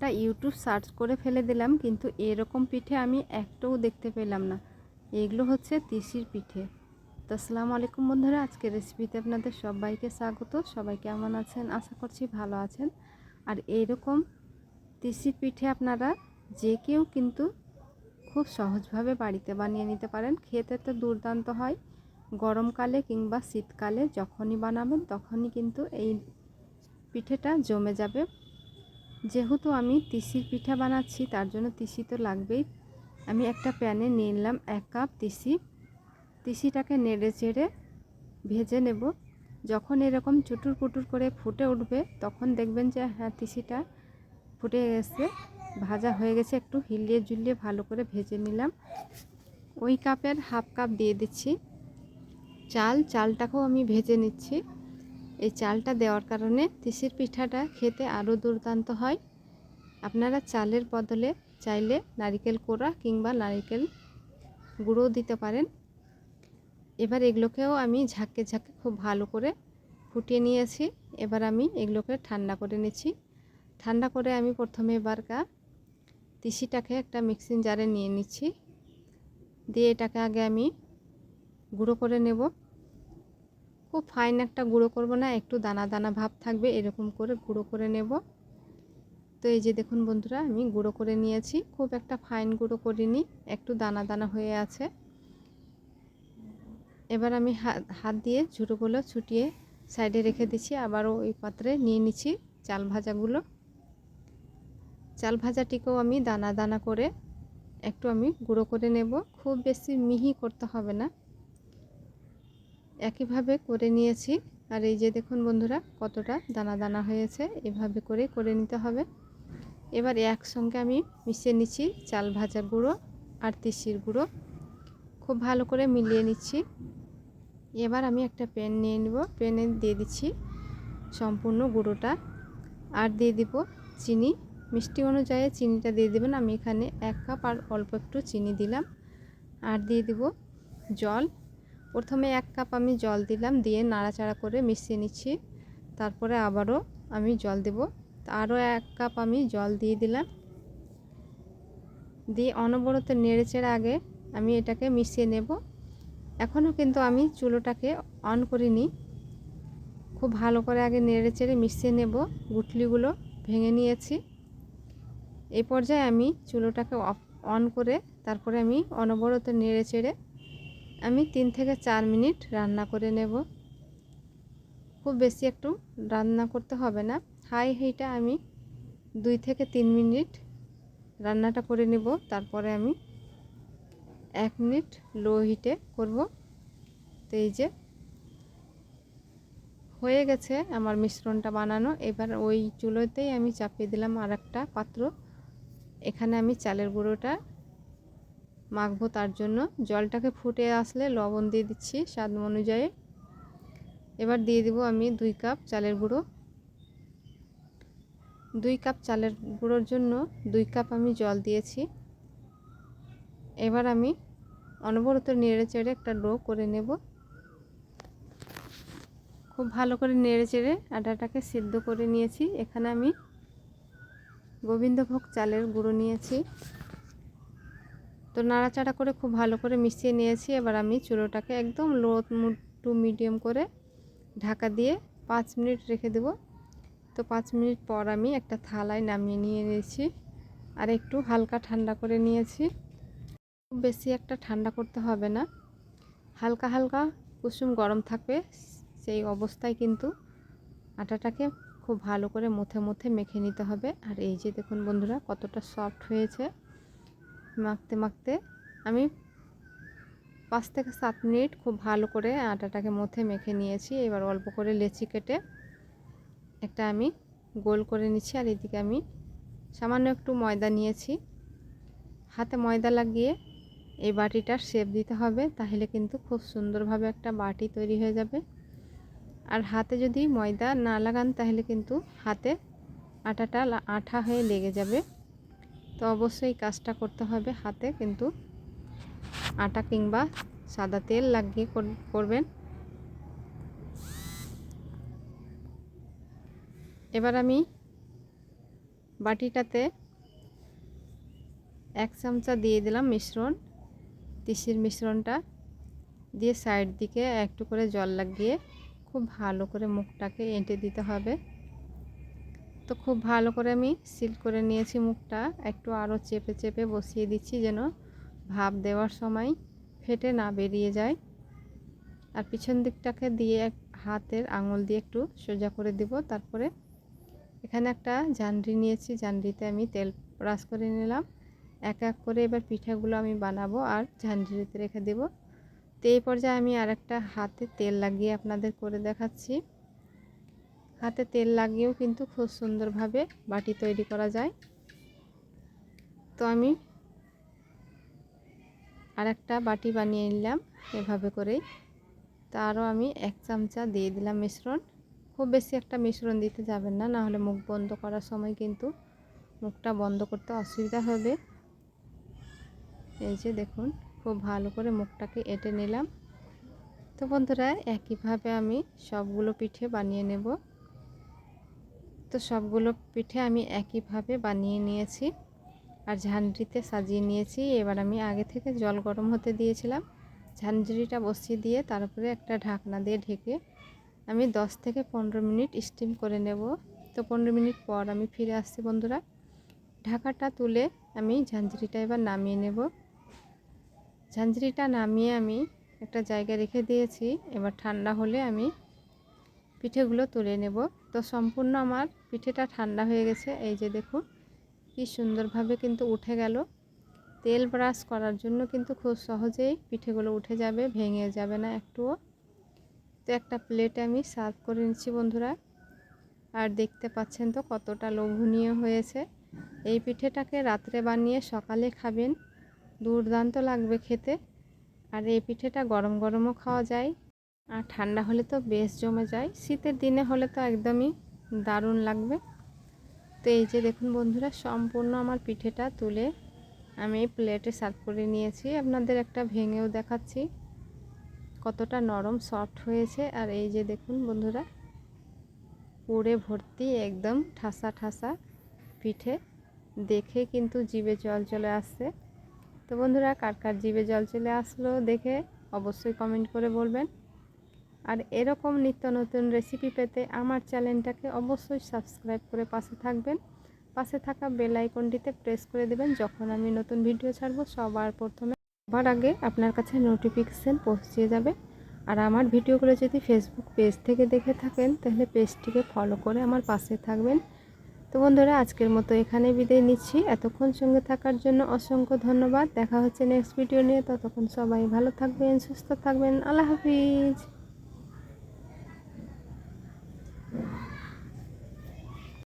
গোটা YouTube search করে ফেলে দিলাম, কিন্তু এরকম পিঠে আমি একটাও দেখতে পেলাম না। এগুলো হচ্ছে তিসির পিঠে। তো আসসালামু আলাইকুম বন্ধুরা, আজকের রেসিপিতে আপনাদের সবাইকে স্বাগত। সবাই কেমন আছেন? আশা করছি ভালো আছেন। আর এইরকম তিসির পিঠে আপনারা যে কেউ কিন্তু খুব সহজভাবে বাড়িতে বানিয়ে নিতে পারেন। খেতে তো দুর্দান্ত হয়। গরমকালে কিংবা শীতকালে যখনই বানাবেন, তখনই কিন্তু এই পিঠেটা জমে যাবে। যেহেতু আমি তিসির পিঠা বানাচ্ছি, তার জন্য তিসি তো লাগবেই। আমি একটা প্যানে নিয়ে নিলাম এক কাপ তিসি। তিসিটাকে নেড়ে চেড়ে ভেজে নেব। যখন এরকম চুটুর পুটুর করে ফুটে উঠবে, তখন দেখবেন যে হ্যাঁ তিসিটা ফুটে গেছে, ভাজা হয়ে গেছে। একটু হিলিয়ে জুলিয়ে ভালো করে ভেজে নিলাম। ওই কাপের হাফ কাপ দিয়ে দিচ্ছি। চাল, চালটাকেও আমি ভেজে নিচ্ছি। এই চালটা দেওয়ার কারণে তিসির পিঠাটা খেতে আরও দুর্দান্ত হয়। আপনারা চালের বদলে চাইলে নারিকেল কোড়া কিংবা নারিকেল গুঁড়ো দিতে পারেন। এবার এগুলোকেও আমি ঝাঁকে ঝাঁকে খুব ভালো করে ফুটিয়ে নিয়েছি। এবার আমি এগুলোকে ঠান্ডা করে নিচ্ছি। ঠান্ডা করে আমি প্রথমে এবার গা তিসিটাকে একটা মিক্সিং জারে নিয়ে নিচ্ছি। দিয়ে এটাকে আগে আমি গুঁড়ো করে নেব। খুব ফাইন একটা গুঁড়ো করব না, একটু দানা দানা ভাব থাকবে, এরকম করে গুঁড়ো করে নেব। তো এই যে দেখুন বন্ধুরা, আমি গুঁড়ো করে নিয়েছি। খুব একটা ফাইন গুঁড়ো করিনি, একটু দানা দানা হয়ে আছে। এবার আমি হাত দিয়ে ঝুড়োগুলো ছুটিয়ে সাইডে রেখে দিচ্ছি, আবারও ওই পাত্রে নিয়ে নিচ্ছি চাল ভাজাগুলো। চাল ভাজাটিকেও আমি দানা দানা করে একটু আমি গুঁড়ো করে নেব। খুব বেশি মিহি করতে হবে না। একইভাবে করে নিয়েছি। আর এই যে দেখুন বন্ধুরা, কতটা দানা দানা হয়েছে, এভাবে করে করে নিতে হবে। এবার একসঙ্গে আমি মিশিয়ে নিচ্ছি চাল ভাজা গুঁড়ো আর তিসির গুঁড়ো। খুব ভালো করে মিলিয়ে নিচ্ছি। এবার আমি একটা প্যান নিয়ে নিব। প্যানে দিয়ে দিচ্ছি সম্পূর্ণ গুঁড়োটা। আর দিয়ে দিব চিনি। মিষ্টি অনুযায়ী চিনিটা দিয়ে দেবেন। আমি এখানে এক কাপ আর অল্প একটু চিনি দিলাম। আর দিয়ে দিব জল। প্রথমে এক কাপ আমি জল দিলাম, দিয়ে নাড়াচাড়া করে মিশিয়ে নিচ্ছি। তারপরে আবারও আমি জল দেব। আরও এক কাপ আমি জল দিয়ে দিলাম। দিয়ে অনবরত নেড়ে চেড়ে আগে আমি এটাকে মিশিয়ে নেব। এখনও কিন্তু আমি চুলোটাকে অন করিনি। খুব ভালো করে আগে নেড়ে চেড়ে মিশিয়ে নেব। গুটলিগুলো ভেঙে নিয়েছি। এই পর্যায়ে আমি চুলোটাকে অফ, অন করে তারপরে আমি অনবরত নেড়ে চেড়ে আমি তিন থেকে চার মিনিট রান্না করে নেব। খুব বেশি একটু রান্না করতে হবে না। হাই হিটে আমি দুই থেকে তিন মিনিট রান্নাটা করে নেব। তারপরে আমি এক মিনিট লো হিটে করব। তো এই যে হয়ে গেছে আমার মিশ্রণটা বানানো। এবার ওই চুলোতেই আমি চাপিয়ে দিলাম আর একটা পাত্র। এখানে আমি চালের গুঁড়োটা মাখবো তার জন্য। জলটাকে ফুটে আসলে লবণ দিয়ে দিচ্ছি স্বাদ অনুযায়ী। এবার দিয়ে দিব আমি দুই কাপ চালের গুঁড়ো। দুই কাপ চালের গুঁড়োর জন্য দুই কাপ আমি জল দিয়েছি। এবার আমি অনবরত নেড়ে চেড়ে একটা ডো করে নেব। খুব ভালো করে নেড়ে চেড়ে আটাটাকে সিদ্ধ করে নিয়েছি। এখানে আমি গোবিন্দভোগ চালের গুঁড়ো নিয়েছি। তো নাড়াচাড়া করে খুব ভালো করে মিশিয়ে নিয়েছি। এবার আমি চুলোটাকে একদম লো টু মিডিয়াম করে ঢাকা দিয়ে পাঁচ মিনিট রেখে দেব। তো পাঁচ মিনিট পর আমি একটা থালায় নামিয়ে নিয়ে নিয়েছি আর একটু হালকা ঠান্ডা করে নিয়েছি। খুব বেশি একটা ঠান্ডা করতে হবে না। হালকা হালকা কুসুম গরম থাকবে সেই অবস্থায় কিন্তু আটাটাকে খুব ভালো করে মুথে মুথে মেখে নিতে হবে। আর এই যে দেখুন বন্ধুরা কতটা সফট হয়েছে। মাখতে মাখতে আমি পাঁচ থেকে সাত মিনিট খুব ভালো করে আটাটাকে মথে মেখে নিয়েছি। এবার অল্প করে লেচি কেটে একটা আমি গোল করে নিচ্ছি আর এদিকে আমি সামান্য একটু ময়দা নিয়েছি। হাতে ময়দা লাগিয়ে এই বাটিটার শেপ দিতে হবে, তাহলে কিন্তু খুব সুন্দরভাবে একটা বাটি তৈরি হয়ে যাবে। আর হাতে যদি ময়দা না লাগান, তাহলে কিন্তু হাতে আটাটা আঠা হয়ে লেগে যাবে। তো অবশ্যই কাজটা করতে হবে হাতে, কিন্তু আটা কিংবা সাদা তেল লাগিয়ে করবেন। এবার আমি বাটিটাতে এক চামচা দিয়ে দিলাম মিশ্রণ, তিসির মিশ্রণটা দিয়ে সাইড দিকে একটু করে জল লাগিয়ে খুব ভালো করে মুখটাকে এঁটে দিতে হবে। তো খুব ভালো করে আমি সিল করে নিয়েছি মুখটা। একটু আরও চেপে চেপে বসিয়ে দিচ্ছি যেন ভাপ দেওয়ার সময় ফেটে না বেরিয়ে যায়। আর পিছন দিকটাকে দিয়ে এক হাতের আঙুল দিয়ে একটু সোজা করে দিব। তারপরে এখানে একটা জানরি নিয়েছি। জানরিতে আমি তেল ব্রাশ করে নিলাম। এক এক করে এবার পিঠাগুলো আমি বানাবো আর ঝান্ডুরিতে রেখে দেব। তো এই পর্যায়ে আমি আর একটা হাতে তেল লাগিয়ে আপনাদের করে দেখাচ্ছি। হাতে তেল লাগিয়েও কিন্তু খুব সুন্দরভাবে বাটি তৈরি করা যায়। তো আমি আর একটা বাটি বানিয়ে নিলাম এভাবে করেই। তারও আমি এক চামচা দিয়ে দিলাম মিশ্রণ। খুব বেশি একটা মিশ্রণ দিতে যাবেন না না হলে মুখ বন্ধ করার সময় কিন্তু মুখটা বন্ধ করতে অসুবিধা হবে। এই যে দেখুন, খুব ভালো করে মুখটাকে এঁটে নিলাম। তো বন্ধুরা, একইভাবে আমি সবগুলো পিঠে বানিয়ে নেব। তো সবগুলো পিঠে আমি একইভাবে বানিয়ে নিয়েছি। আর ঝান্ডরিতে সাজিয়ে নিয়েছি। এবার আমি আগে থেকে জল গরম হতে দিয়েছিলাম। ঝান্ডরিটা বসিয়ে দিয়ে তারপরে একটা ঢাকনা দিয়ে ঢেকে আমি 10 থেকে পনেরো মিনিট স্টিম করে নেব। তো পনেরো মিনিট পর আমি ফিরে আসছি বন্ধুরা। ঢাকাটা তুলে আমি ঝাঞ্ঝরিটা এবার নামিয়ে নেব। ঝাঞ্ঝরিটা নামিয়ে আমি একটা জায়গায় রেখে দিয়েছি। এবার ঠান্ডা হলে আমি পিঠেগুলো তুলে নেব। তো সম্পূর্ণ আমার পিঠেটা ঠান্ডা হয়ে গেছে। এই যে দেখুন, কি সুন্দরভাবে কিন্তু উঠে গেল। তেল ব্রাশ করার জন্য কিন্তু খুব সহজেই পিঠেগুলো উঠে যাবে, ভেঙে যাবে না একটুও। তো একটা প্লেটে আমি সার্ভ করে নিচ্ছি বন্ধুরা। আর দেখতে পাচ্ছেন তো কতটা লোভনীয় হয়েছে। এই পিঠেটাকে রাত্রে বানিয়ে সকালে খাবেন। দুর্দান্ত লাগবে খেতে। আর এই পিঠেটা গরম গরমও খাওয়া যায়। আর ঠান্ডা হলে তো বেশ জমে যায়। শীতের দিনে হলে তো একদমই দারুণ লাগবে। তো এই যে দেখুন বন্ধুরা, সম্পূর্ণ আমার পিঠেটা তুলে আমি প্লেটে সার্ভ করে নিয়েছি। আপনাদের একটা ভেঙেও দেখাচ্ছি। কতটা নরম, সফট হয়েছে। আর এই যে দেখুন বন্ধুরা পুরে ভর্তি একদম ঠাসা ঠাসা পিঠে। দেখে কিন্তু জিভে জল চলে আসছে। তো বন্ধুরা, কার কার জিভে জল চলে আসলো দেখে অবশ্যই কমেন্ট করে বলবেন। আর এরকম নিত্য নতুন রেসিপি পেতে আমার চ্যানেলটাকে অবশ্যই সাবস্ক্রাইব করে পাশে থাকবেন। পাশে থাকা বেল আইকনটিতে প্রেস করে দেবেন যখন আমি নতুন ভিডিও ছাড়বো। সবার প্রথমে সবার আগে আপনার কাছে নোটিফিকেশান পৌঁছে যাবে। আর আমার ভিডিওগুলো যদি ফেসবুক পেজ থেকে দেখে থাকেন, তাহলে পেজটিকে ফলো করে আমার পাশে থাকবেন। তো বন্ধুরা, আজকের মতো এখানে বিদায় নিচ্ছি। এতক্ষণ সঙ্গে থাকার জন্য অসংখ্য ধন্যবাদ। দেখা হচ্ছে নেক্সট ভিডিও নিয়ে। ততক্ষণ সবাই ভালো থাকবেন, সুস্থ থাকবেন। আল্লাহ হাফিজ।